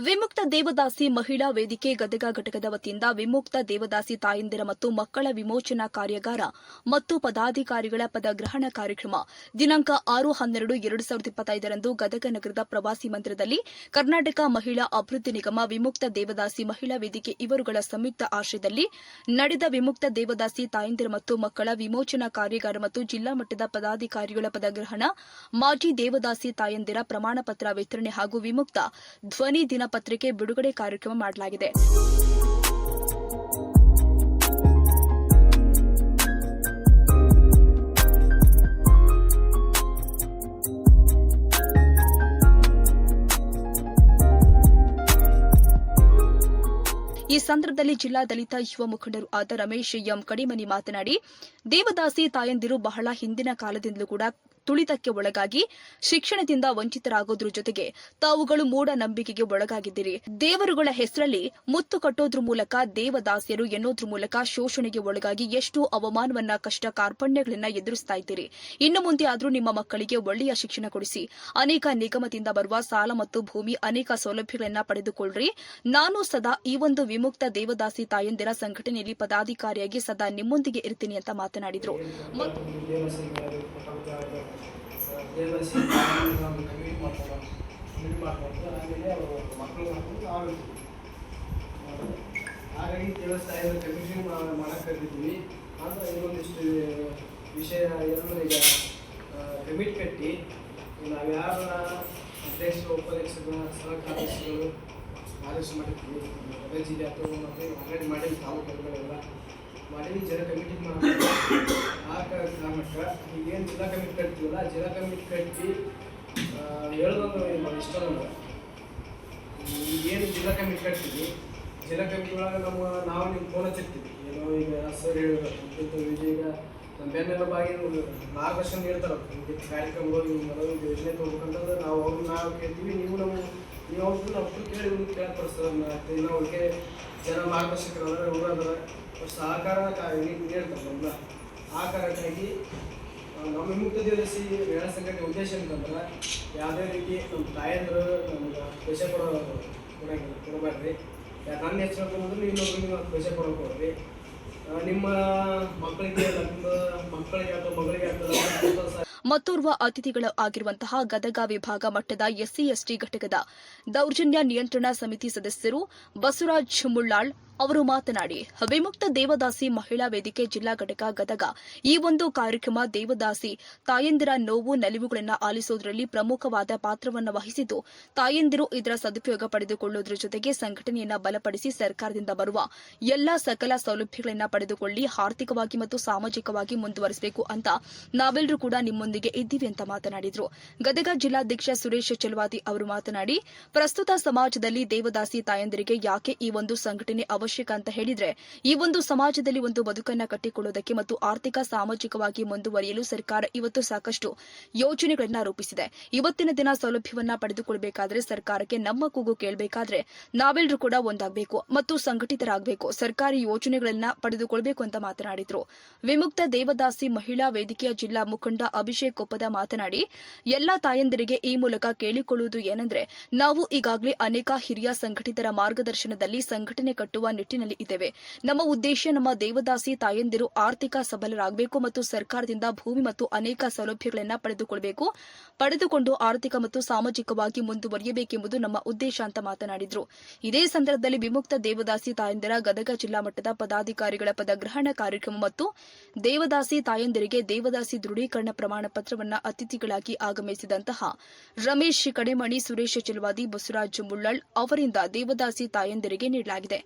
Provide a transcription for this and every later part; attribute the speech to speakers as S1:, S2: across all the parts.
S1: ವಿಮುಕ್ತ ದೇವದಾಸಿ ಮಹಿಳಾ ವೇದಿಕೆ ಗದಗ ಘಟಕದ ವತಿಯಿಂದ ವಿಮುಕ್ತ ದೇವದಾಸಿ ತಾಯಂದಿರ ಮತ್ತು ಮಕ್ಕಳ ವಿಮೋಚನಾ ಕಾರ್ಯಾಗಾರ ಮತ್ತು ಪದಾಧಿಕಾರಿಗಳ ಪದಗ್ರಹಣ ಕಾರ್ಯಕ್ರಮ. ದಿನಾಂಕ ಆರು ಹನ್ನೆರಡು ಎರಡು ಸಾವಿರದ ಇಪ್ಪತ್ತೈದರಂದು ಗದಗ ನಗರದ ಪ್ರವಾಸಿ ಮಂದಿರದಲ್ಲಿ ಕರ್ನಾಟಕ ಮಹಿಳಾ ಅಭಿವೃದ್ಧಿ ನಿಗಮ ವಿಮುಕ್ತ ದೇವದಾಸಿ ಮಹಿಳಾ ವೇದಿಕೆ ಇವರುಗಳ ಸಂಯುಕ್ತ ಆಶ್ರಯದಲ್ಲಿ ನಡೆದ ವಿಮುಕ್ತ ದೇವದಾಸಿ ತಾಯಂದಿರ ಮತ್ತು ಮಕ್ಕಳ ವಿಮೋಚನಾ ಕಾರ್ಯಾಗಾರ ಮತ್ತು ಜಿಲ್ಲಾ ಮಟ್ಟದ ಪದಾಧಿಕಾರಿಗಳ ಪದಗ್ರಹಣ ಮಾಜಿ ದೇವದಾಸಿ ತಾಯಂದಿರ ಪ್ರಮಾಣ ಪತ್ರ ವಿತರಣೆ ಹಾಗೂ ವಿಮುಕ್ತ ಧ್ವನಿ ದಿನಪತ್ರಿಕೆ ಬಿಡುಗಡೆ ಕಾರ್ಯಕ್ರಮ ಮಾಡಲಾಗಿದೆ. ಈ ಸಂದರ್ಭದಲ್ಲಿ ಜಿಲ್ಲಾ ದಲಿತ ಯುವ ಮುಖಂಡರು ಆದ ರಮೇಶ್ ಎಂ ಕಡಿಮನಿ ಮಾತನಾಡಿ, ದೇವದಾಸಿ ತಾಯಂದಿರು ಬಹಳ ಹಿಂದಿನ ಕಾಲದಿಂದಲೂ ಕೂಡ ತುಳಿತಕ್ಕೆ ಒಳಗಾಗಿ ಶಿಕ್ಷಣದಿಂದ ವಂಚಿತರಾಗೋದ್ರ ಜೊತೆಗೆ ತಾವುಗಳು ಮೂಢ ನಂಬಿಕೆಗೆ ಒಳಗಾಗಿದ್ದೀರಿ. ದೇವರುಗಳ ಹೆಸರಲ್ಲಿ ಮುತ್ತು ಕಟ್ಟೋದ್ರ ಮೂಲಕ ದೇವದಾಸಿಯರು ಎನ್ನೋದ್ರ ಮೂಲಕ ಶೋಷಣೆಗೆ ಒಳಗಾಗಿ ಎಷ್ಟು ಅವಮಾನವನ್ನ, ಕಷ್ಟ ಕಾರ್ಪಣ್ಯಗಳನ್ನ ಎದುರಿಸ್ತಾ ಇದ್ದೀರಿ. ಇನ್ನು ಮುಂದೆ ಆದರೂ ನಿಮ್ಮ ಮಕ್ಕಳಿಗೆ ಒಳ್ಳೆಯ ಶಿಕ್ಷಣ ಕೊಡಿಸಿ, ಅನೇಕ ನಿಗಮದಿಂದ ಬರುವ ಸಾಲ ಮತ್ತು ಭೂಮಿ, ಅನೇಕ ಸೌಲಭ್ಯಗಳನ್ನ ಪಡೆದುಕೊಳ್ಳ್ರಿ. ನಾನು ಸದಾ ಈ ಒಂದು ವಿಮುಕ್ತ ದೇವದಾಸಿ ತಾಯಂದಿರ ಸಂಘಟನೆಯಲ್ಲಿ ಪದಾಧಿಕಾರಿಯಾಗಿ ಸದಾ ನಿಮ್ಮೊಂದಿಗೆ ಇರ್ತೀನಿ ಅಂತ ಮಾತನಾಡಿದರು. ಮತ್ತು
S2: ಸೇರಿ ನಾವು ಕಮಿಟಿ ಕಮಿಟಿ ಮಾಡ್ಕೊಂಡು ಆಮೇಲೆ ಅವರು ಮಕ್ಕಳು ಮಾಡ್ಕೊಂಡು ನಾವು ಹಾಗಾಗಿ ದೇವಸ್ಥಾನದ ಕಮಿಟಿ ಮಾಡಕ್ಕೆ ಕರೆದಿದ್ವಿ ಆದರೆ ಇನ್ನೊಂದಿಷ್ಟು ವಿಷಯ ಏನಂದ್ರೆ ಈಗ ಕಮಿಟಿ ಕಟ್ಟಿ ನಾವು ಯಾರ ಅಧ್ಯಕ್ಷರು, ಉಪಾಧ್ಯಕ್ಷರು ಸಹಕಾರ್ಯದರ್ಶಿಗಳು ಆದೇಶ ಮಾಡಿದ್ವಿ ಗದಗ ಜಿಲ್ಲೆ ಅಥವಾ ಮತ್ತು ಆಲ್ರೆಡಿ ಮಾಡಿದ್ವಿ ತಾಲೂಕುಗಳೆಲ್ಲ ಮಾಡಿ ಜಿಲ್ಲಾ ಕಮಿಟಿ ಮಾಡ್ತೀವಿ ಆ ಕಾರಣಕ್ಕೆ ಈಗೇನು ಜಿಲ್ಲಾ ಕಮಿಟಿ ಕಟ್ತೀವಲ್ಲ ಜಿಲ್ಲಾ ಕಮಿಟಿ ಕಟ್ಟಿ ಹೇಳೋದೊಂದು ಇಷ್ಟ ನಮ್ಗೆ ಈಗೇನು ಜಿಲ್ಲಾ ಕಮಿಟಿ ಕಟ್ತೀವಿ, ಜಿಲ್ಲಾ ಕಮಿಟಿ ಒಳಗೆ ನಮ್ಮ, ನಾವು ನಿಮ್ಗೆ ಫೋನ್ ಹಚ್ಚಿರ್ತೀವಿ. ಏನೋ ಈಗ ಸರ್ ವಿಜಯ, ಈಗ ನಮ್ಮ ಬೆನ್ನೆಲುಬಾಗಿ ಮಾರ್ಗದರ್ಶನ ಹೇಳ್ತಾರೆ ಕಾರ್ಯಕ್ರಮಗಳು ಹಿಂಗೆ ಯೋಜನೆ ತೊಗೊಬೇಕಂತಂದ್ರೆ ನಾವು ಅವ್ರನ್ನ ನಾವು ಕೇಳ್ತೀವಿ, ನೀವು ನಮ್ಮ ನೀವು ಅವ್ರದ್ದು ನಾವು ಕೇಳಿ ಇವ್ರು ಕೇಳ್ತಾರೆ ಸರ್ ನಾವು ಅವ್ರಿಗೆ ಜನ ಮಾರ್ಗದರ್ಶಕರು ಅದರ ಇವ್ರು ಅದರ ಅವ್ರ ಸಹಕಾರ ನೀಡ್ತಾರೆ ನಮ್ಮನ್ನ ಆ ಕಾರಣಕ್ಕಾಗಿ ನಮ್ಮ ವಿಮುಕ್ತ ದಿವಸಿ ಮೇಳ ಸಂಘಟನೆ ಉದ್ದೇಶ ಅಂತಂದ್ರೆ ಯಾವುದೇ ರೀತಿ ನಮ್ಮ ತಾಯಂದ್ರು ನಮ್ಗೆ ದ್ವೇಷ ಕೊಡೋ ಕೊಡಬೇಡ್ರಿ ನನ್ನ ಹೆಸರು ಅಂತಂದ್ರೆ ಇನ್ನೊಬ್ರಿಗೆ ದ್ವೇಷ ಕೊಡೋಕೆ ಹೋಗ್ರಿ. ನಿಮ್ಮ ಮಕ್ಕಳಿಗೆ ನಮ್ಮ ಮಕ್ಕಳಿಗೆ ಅಥವಾ ಮಗಳಿಗೆ ಅಥವಾ
S1: ಮತ್ತೋರ್ವ ಅತಿಥಿಗಳು ಆಗಿರುವಂತಹ ಗದಗ ವಿಭಾಗ ಮಟ್ಟದ ಎಸ್ಸಿ ಎಸ್ಟಿ ಘಟಕದ ದೌರ್ಜನ್ಯ ನಿಯಂತ್ರಣ ಸಮಿತಿ ಸದಸ್ಯರು ಬಸವರಾಜ್ ಮುಳ್ಳಾಳ್ ಅವರು ಮಾತನಾಡಿ ವಿಮುಕ್ತ ದೇವದಾಸಿ ಮಹಿಳಾ ವೇದಿಕೆ ಜಿಲ್ಲಾ ಘಟಕ ಗದಗ. ಈ ಒಂದು ಕಾರ್ಯಕ್ರಮ ದೇವದಾಸಿ, ತಾಯಂದಿರ ನೋವು ನಲಿವುಗಳನ್ನು ಆಲಿಸುವುದರಲ್ಲಿ ಪ್ರಮುಖವಾದ ಪಾತ್ರವನ್ನು ವಹಿಸಿದ್ದು, ತಾಯಂದಿರು ಇದರ ಸದುಪಯೋಗ ಪಡೆದುಕೊಳ್ಳುವುದರ ಜೊತೆಗೆ ಸಂಘಟನೆಯನ್ನ ಬಲಪಡಿಸಿ ಸರ್ಕಾರದಿಂದ ಬರುವ ಎಲ್ಲಾ ಸಕಲ ಸೌಲಭ್ಯಗಳನ್ನು ಪಡೆದುಕೊಳ್ಳಿ, ಆರ್ಥಿಕವಾಗಿ ಮತ್ತು ಸಾಮಾಜಿಕವಾಗಿ ಮುಂದುವರಿಸಬೇಕು ಅಂತ ನಾವೆಲ್ಲರೂ ಕೂಡ ನಿಮ್ಮೊಂದಿಗೆ ಇದ್ದೀವಿ ಅಂತ ಮಾತನಾಡಿದರು. ಗದಗ ಜಿಲ್ಲಾಧ್ಯಕ್ಷ ಸುರೇಶ್ ಚೆಲುವಾದಿ ಅವರು ಮಾತನಾಡಿ, ಪ್ರಸ್ತುತ ಸಮಾಜದಲ್ಲಿ ದೇವದಾಸಿ ತಾಯಂದಿರಿಗೆ ಯಾಕೆ ಈ ಒಂದು ಸಂಘಟನೆ ಅವಶ್ಯಕ ಅಂತ ಹೇಳಿದ್ರೆ ಈ ಒಂದು ಸಮಾಜದಲ್ಲಿ ಒಂದು ಬದುಕನ್ನ ಕಟ್ಟಿಕೊಳ್ಳುವುದಕ್ಕೆ ಮತ್ತು ಆರ್ಥಿಕ, ಸಾಮಾಜಿಕವಾಗಿ ಮುಂದುವರಿಯಲು ಸರ್ಕಾರ ಇವತ್ತು ಸಾಕಷ್ಟು ಯೋಜನೆಗಳನ್ನ ರೂಪಿಸಿದೆ. ಇವತ್ತಿನ ದಿನ ಸೌಲಭ್ಯವನ್ನ ಪಡೆದುಕೊಳ್ಳಬೇಕಾದ್ರೆ ಸರ್ಕಾರಕ್ಕೆ ನಮ್ಮ ಕೂಗು ಕೇಳಬೇಕಾದ್ರೆ ನಾವೆಲ್ಲರೂ ಕೂಡ ಒಂದಾಗಬೇಕು ಮತ್ತು ಸಂಘಟಿತರಾಗಬೇಕು, ಸರ್ಕಾರಿ ಯೋಜನೆಗಳನ್ನ ಪಡೆದುಕೊಳ್ಳಬೇಕು ಅಂತ ಮಾತನಾಡಿದ್ರು. ವಿಮುಕ್ತ ದೇವದಾಸಿ ಮಹಿಳಾ ವೇದಿಕೆಯ ಜಿಲ್ಲಾ ಮುಖಂಡ ಅಭಿಷೇಕ್ ಕೊಪ್ಪದ ಮಾತನಾಡಿ, ಎಲ್ಲಾ ತಾಯಂದಿರಿಗೆ ಈ ಮೂಲಕ ಕೇಳಿಕೊಳ್ಳುವುದು ಏನೆಂದ್ರೆ, ನಾವು ಈಗಾಗಲೇ ಅನೇಕ ಹಿರಿಯ ಸಂಘಟಿತರ ಮಾರ್ಗದರ್ಶನದಲ್ಲಿ ಸಂಘಟನೆ ಕಟ್ಟುವ ನಿಟ್ಟಿನಲ್ಲಿ ಇದ್ದೇವೆ. ನಮ್ಮ ಉದ್ದೇಶ ನಮ್ಮ ದೇವದಾಸಿ ತಾಯಂದಿರು ಆರ್ಥಿಕ ಸಬಲರಾಗಬೇಕು ಮತ್ತು ಸರ್ಕಾರದಿಂದ ಭೂಮಿ ಮತ್ತು ಅನೇಕ ಸೌಲಭ್ಯಗಳನ್ನು ಪಡೆದುಕೊಳ್ಳಬೇಕು ಪಡೆದುಕೊಂಡು ಆರ್ಥಿಕ ಮತ್ತು ಸಾಮಾಜಿಕವಾಗಿ ಮುಂದುವರಿಯಬೇಕೆಂಬುದು ನಮ್ಮ ಉದ್ದೇಶ ಅಂತ ಮಾತನಾಡಿದರು. ಇದೇ ಸಂದರ್ಭದಲ್ಲಿ ವಿಮುಕ್ತ ದೇವದಾಸಿ ತಾಯಂದಿರ ಗದಗ ಜಿಲ್ಲಾ ಮಟ್ಟದ ಪದಾಧಿಕಾರಿಗಳ ಪದಗ್ರಹಣ ಕಾರ್ಯಕ್ರಮ ಮತ್ತು ದೇವದಾಸಿ ತಾಯಂದಿರಿಗೆ ದೇವದಾಸಿ ದೃಢೀಕರಣ ಪ್ರಮಾಣ ಪತ್ರವನ್ನು ಅತಿಥಿಗಳಾಗಿ ಆಗಮಿಸಿದಂತಹ ರಮೇಶ್ ಕಡೆಮಣಿ, ಸುರೇಶ್ ಚೆಲವಾದಿ, ಬಸವರಾಜ್ ಮುಳ್ಳಳ್ ಅವರಿಂದ ದೇವದಾಸಿ ತಾಯಂದಿರಿಗೆ ನೀಡಲಾಗಿದೆ.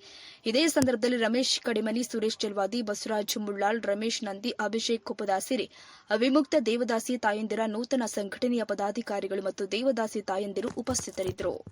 S1: ಇದೇ ಸಂದರ್ಭದಲ್ಲಿ ರಮೇಶ್, ಕಡಿಮನಿ, ಸುರೇಶ್ ಚೆಲ್ವಾದಿ, ಬಸವರಾಜ್ ಮುಳ್ಳಾಳ್, ರಮೇಶ್ ನಂದಿ, ಅಭಿಷೇಕ್ ಕುಪದಾಸಿರಿ ಸೇರಿ ವಿಮುಕ್ತ ದೇವದಾಸಿ ತಾಯಂದಿರ ನೂತನ ಸಂಘಟನೆಯ ಪದಾಧಿಕಾರಿಗಳು ಮತ್ತು ದೇವದಾಸಿ ತಾಯಂದಿರು ಉಪಸ್ಥಿತರಿದ್ದರು.